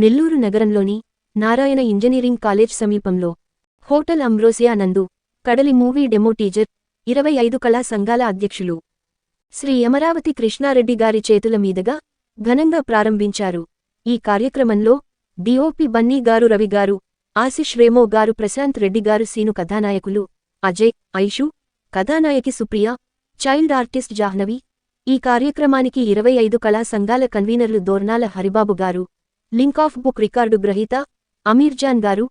నెల్లూరు నగరంలోని Narayana engineering college సమీపంలో hotel Ambrosia నందు కడలి మూవీ డెమో టీజర్ ఇరవై ఐదు కళా సంఘాల అధ్యక్షులు శ్రీ అమరావతి కృష్ణారెడ్డి గారి చేతుల మీదుగా ఘనంగా ప్రారంభించారు. ఈ కార్యక్రమంలో డిఓపి బన్నీ గారు రవి గారు ఆశిష్ రేమో గారు ప్రశాంత్ రెడ్డి గారు సీను కథానాయకులు అజయ్ ఐషు కథానాయకి సుప్రియ చైల్డ్ ఆర్టిస్ట్ జాహ్నవి. ఈ కార్యక్రమానికి ఇరవై ఐదు కళా సంఘాల కన్వీనర్లు దోర్నాల హరిబాబు గారు లింక్ ఆఫ్ బుక్ రికార్డు గ్రహీత అమీర్జాన్ గారు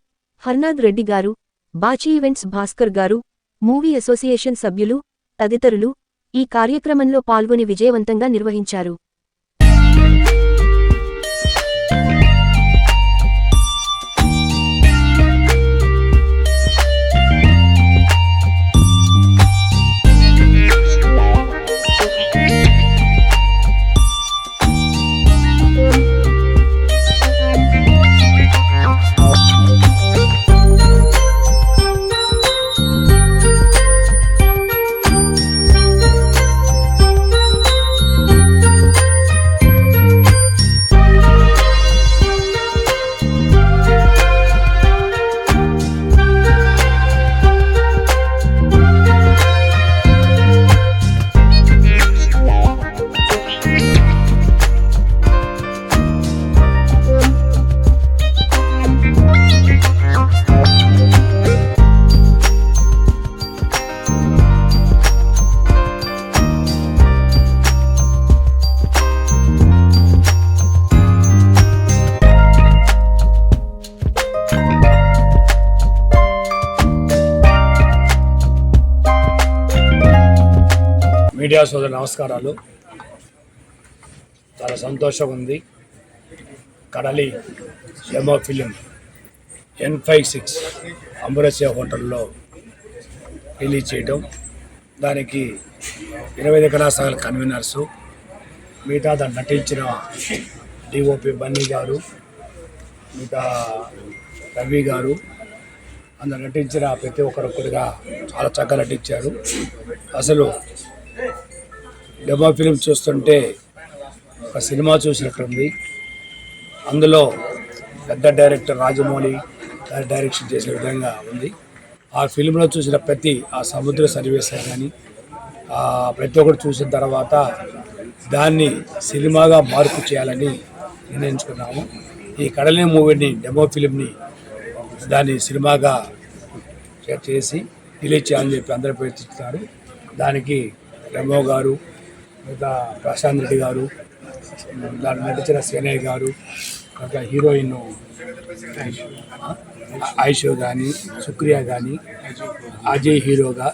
హర్నాథ్ రెడ్డి గారు బాచీ ఈవెంట్స్ భాస్కర్ గారు మూవీ అసోసియేషన్ సభ్యులు తదితరులు ఈ కార్యక్రమంలో పాల్గొని విజయవంతంగా నిర్వహించారు. మీడియా సోదరు నమస్కారాలు. చాలా సంతోషం ఉంది. Kadali demo film N five six Ambrosia హోటల్లో రిలీజ్ చేయడం. దానికి ఇరవై ఐదు కళాశాల కన్వీనర్సు మిగతా దాన్ని నటించిన డిఓపి బన్నీ గారు మిగతా రవి గారు అందులో నటించిన ప్రతి ఒక్కరొక్కరిగా చాలా చక్కగా నటించారు. అసలు డెమో ఫిలిం చూస్తుంటే ఒక సినిమా చూసినట్టుంది. అందులో పెద్ద డైరెక్టర్ రాజమౌళి డైరెక్షన్ చేసే విధంగా ఉంది. ఆ ఫిలింలో చూసిన ప్రతి ఆ సముద్ర సన్నివేశం కానీ ప్రతి ఒక్కరు చూసిన తర్వాత దాన్ని సినిమాగా మార్పు చేయాలని నిర్ణయించుకున్నాము. ఈ కడలే మూవీని డెమో ఫిలింని దాన్ని సినిమాగా చేసి రిలీజ్ చేయాలని చెప్పి అందరూ ప్రయత్నిస్తున్నారు. దానికి రమో గారు మిగతా ప్రశాంత్ రెడ్డి గారు దాని నటించిన సేనయ్య గారు ఇంకా హీరోయిన్ ఐషో కానీ సుక్రియా కానీ అజయ్ హీరోగా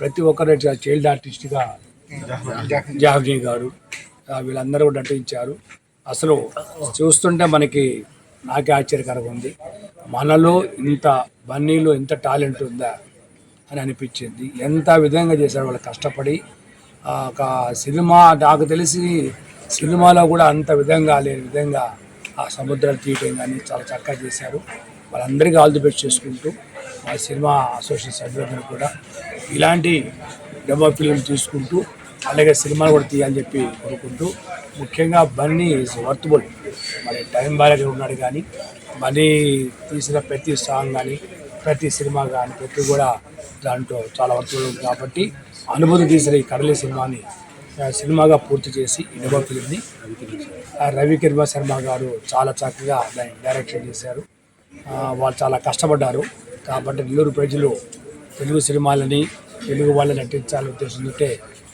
ప్రతి ఒక్కరు చైల్డ్ ఆర్టిస్ట్గా జాహ్నీ గారు వీళ్ళందరూ కూడా నటించారు. అసలు చూస్తుంటే మనకి నాకే ఆశ్చర్యకరంగా ఉంది. మనలో ఇంత బన్నీలో ఇంత టాలెంట్ ఉందా? అని అనిపించింది. ఎంత విధంగా చేశారు వాళ్ళు కష్టపడి ఆ, ఒక సినిమా నాకు తెలిసి సినిమాలో కూడా అంత విధంగా లేని విధంగా ఆ సముద్రాలు తీయటం కానీ చాలా చక్కగా చేశారు. వాళ్ళందరికీ ఆల్ ది బెస్ట్ చేసుకుంటూ మా సినిమా అసోసియేషన్ సభ్యులందరూ కూడా ఇలాంటి డెమో ఫిలిం తీసుకుంటూ అలాగే సినిమాలు కూడా తీయాలని చెప్పి కోరుకుంటూ ముఖ్యంగా బన్నీ ఈజ్ వర్త్బుల్. మరి టైం బాగా ఉన్నాడు కానీ బన్నీ తీసిన ప్రతి సాంగ్ కానీ ప్రతి సినిమా కానీ ప్రతి కూడా దాంట్లో చాలా వర్తులు ఉంది. కాబట్టి అనుభూతి తీసిన ఈ కడలి సినిమాని సినిమాగా పూర్తి చేసి ఈ ఫిలింని రవి కిర్మ శర్మ గారు చాలా చక్కగా దాన్ని డైరెక్షన్ చేశారు. వాళ్ళు చాలా కష్టపడ్డారు. కాబట్టి నెల్లూరు ప్రజలు తెలుగు సినిమాలని తెలుగు వాళ్ళని నటించాలని ఉద్దేశంతో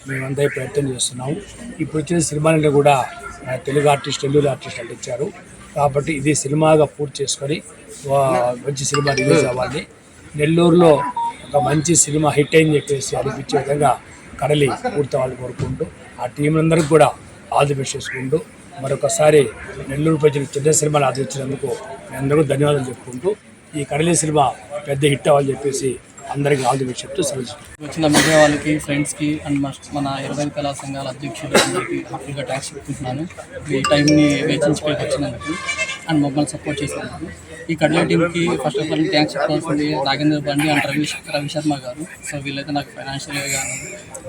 మేమంతా ప్రయత్నం చేస్తున్నాము. ఇప్పుడు వచ్చిన సినిమాలని కూడా తెలుగు ఆర్టిస్ట్ నెల్లూరు ఆర్టిస్ట్ నటించారు. కాబట్టి ఇది సినిమాగా పూర్తి చేసుకొని మంచి సినిమా రిలీజ్ అవ్వాలి. నెల్లూరులో ఒక మంచి సినిమా హిట్ అయింది చెప్పేసి అనిపించే విధంగా కడలి పూర్తి వాళ్ళు కోరుకుంటూ ఆ టీంలందరికీ కూడా ఆల్ ది బెస్ట్ చేసుకుంటూ మరొకసారి నెల్లూరు ప్రజలు చిన్న సినిమాలు ఆదరించినందుకు మీ అందరికీ ధన్యవాదాలు చెప్పుకుంటూ ఈ కడలి సినిమా పెద్ద హిట్ అవ్వాలని చెప్పేసి అందరికీ ఆల్ ది చెప్తూ సెలవు వచ్చిన మీడియా వాళ్ళకి ఫ్రెండ్స్కి అండ్ మన ఇరవై కళా సంఘాల అధ్యక్షులు అందరికీ హ్యాపీగా ట్యాక్స్ చెప్పుకుంటున్నాను మీ టైంని వెచ్చించుకోకి వచ్చినందుకు అండ్ మమ్మల్ని సపోర్ట్ చేసినందుకు. ఈ కడిలే టీంకి ఫస్ట్ ఆఫ్ ఆల్ థ్యాంక్స్ చెప్పాల్సింది నాగేంద్ర బండి అండ్ రవి రవి శర్మ గారు. సో వీళ్ళైతే నాకు ఫైనాన్షియల్గా కానీ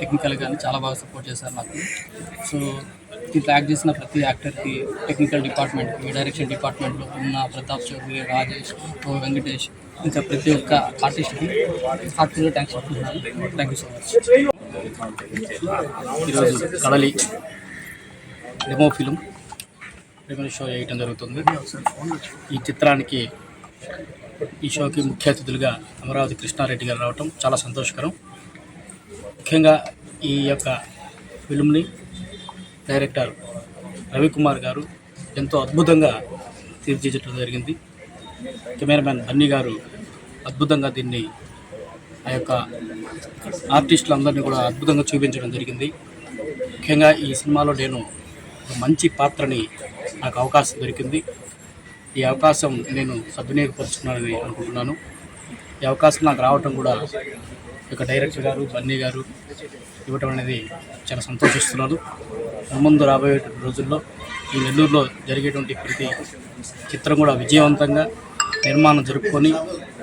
టెక్నికల్గా కానీ చాలా బాగా సపోర్ట్ చేశారు నాకు. సో దీంట్లో యాక్ట్ చేసిన ప్రతి యాక్టర్కి టెక్నికల్ డిపార్ట్మెంట్కి డైరెక్షన్ డిపార్ట్మెంట్లో ఉన్న ప్రతాప్ చౌదరి రాజేష్ వెంకటేష్ ఇంకా ప్రతి ఒక్క ఆర్టిస్ట్కి హార్ట్ఫుల్గా థ్యాంక్స్ చెప్తున్నాను. థ్యాంక్ యూ సో మచ్ ఈరోజు కడలి డెమో ఫిలిం డెమో షో వేయటం జరుగుతుంది. ఈ చిత్రానికి ఈ షోకి ముఖ్య అతిథులుగా అమరావతి కృష్ణారెడ్డి గారు రావటం చాలా సంతోషకరం. ముఖ్యంగా ఈ యొక్క ఫిల్మ్ని డైరెక్టర్ రవికుమార్ గారు ఎంతో అద్భుతంగా తీర్చిదిద్దడం జరిగింది. కెమెరామ్యాన్ బన్నీ గారు అద్భుతంగా దీన్ని ఆ యొక్క ఆర్టిస్టులందరినీ కూడా అద్భుతంగా చూపించడం జరిగింది. ముఖ్యంగా ఈ సినిమాలో నేను ఒక మంచి పాత్రని నాకు అవకాశం దొరికింది. ఈ అవకాశం నేను సద్వినియోగపరుచుకున్నానని అనుకుంటున్నాను. ఈ అవకాశం నాకు రావటం కూడా ఇక డైరెక్టర్ గారు బన్నీ గారు ఇవ్వటం అనేది చాలా సంతోషిస్తున్నాను. ముందు రాబోయే రోజుల్లో ఈ నెల్లూరులో జరిగేటువంటి ప్రతి చిత్రం కూడా విజయవంతంగా నిర్మాణం జరుపుకొని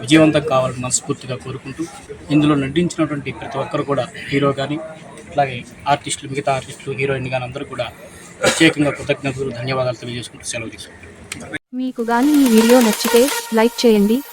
విజయవంతం కావాలని మనస్ఫూర్తిగా కోరుకుంటూ ఇందులో నటించినటువంటి ప్రతి ఒక్కరు కూడా హీరో కానీ అట్లాగే ఆర్టిస్టులు మిగతా ఆర్టిస్టులు హీరోయిన్ కానీ అందరూ కూడా ప్రత్యేకంగా కృతజ్ఞతలు ధన్యవాదాలు తెలియజేసుకుంటూ సెలవు తీసుకుంటారు మీకు కానీ ఈ వీడియో నచ్చితే లైక్ చేయండి